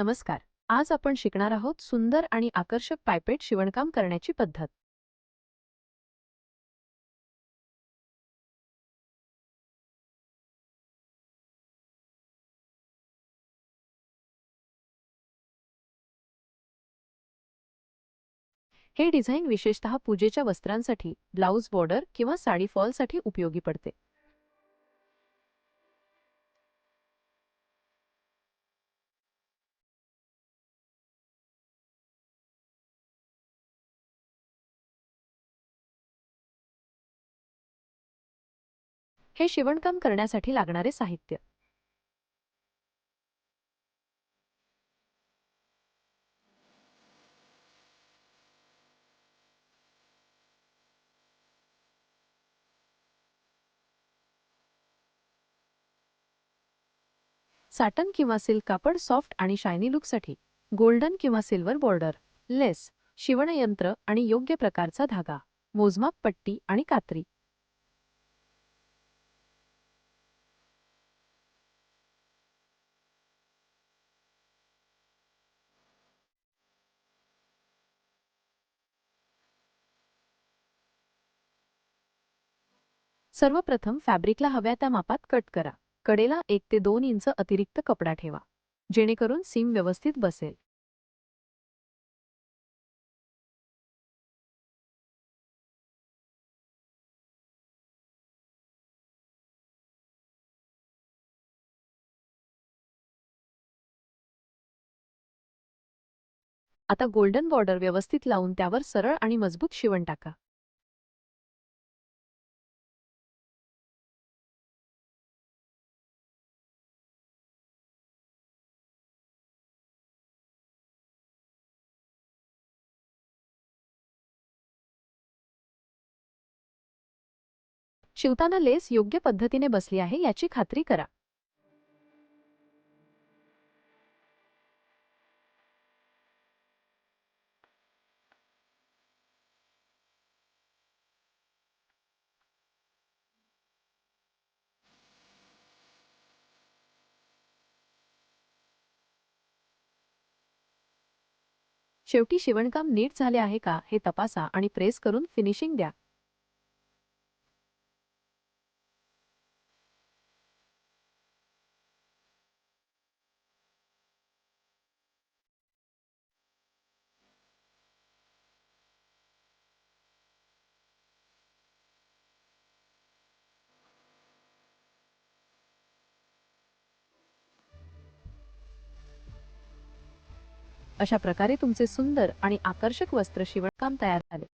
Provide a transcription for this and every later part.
नमस्कार. आज आपण शिकणार आहोत सुंदर आणि आकर्षक पायपेट शिवणकाम करण्याची पद्धत. हे डिझाईन विशेषतः पूजेच्या वस्त्रांसाठी ब्लाऊज बॉर्डर किंवा साडी फॉलसाठी उपयोगी पडते. हे शिवणकाम करण्यासाठी लागणारे साहित्य. साटन किंवा सिल्क कापड सॉफ्ट आणि शायनी लुकसाठी गोल्डन किंवा सिल्वर बॉर्डर लेस शिवणयंत्र आणि योग्य प्रकारचा धागा मोजमाप पट्टी आणि कात्री. सर्वप्रथम फॅब्रिकला हव्या त्या मापात कट करा. कडेला एक ते दोन इंच अतिरिक्त कपडा ठेवा जेणेकरून सीम व्यवस्थित बसेल. आता गोल्डन बॉर्डर व्यवस्थित लावून त्यावर सरळ आणि मजबूत शिवण टाका. शिवताना लेस योग्य पद्धतीने बसली आहे याची खात्री करा. शेवटी शिवणकाम नीट झाले आहे का हे तपासा आणि प्रेस करून फिनिशिंग द्या. अशा प्रकारे तुमचे सुंदर आणि आकर्षक वस्त्र शिवणकाम तयार झाले.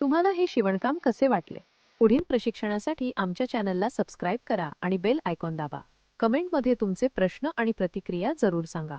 तुम्हाला हे शिवणकाम कसे वाटले? पुढील प्रशिक्षणासाठी आमच्या चॅनलला सबस्क्राईब करा आणि बेल आयकॉन दाबा. कमेंटमध्ये तुमचे प्रश्न आणि प्रतिक्रिया जरूर सांगा.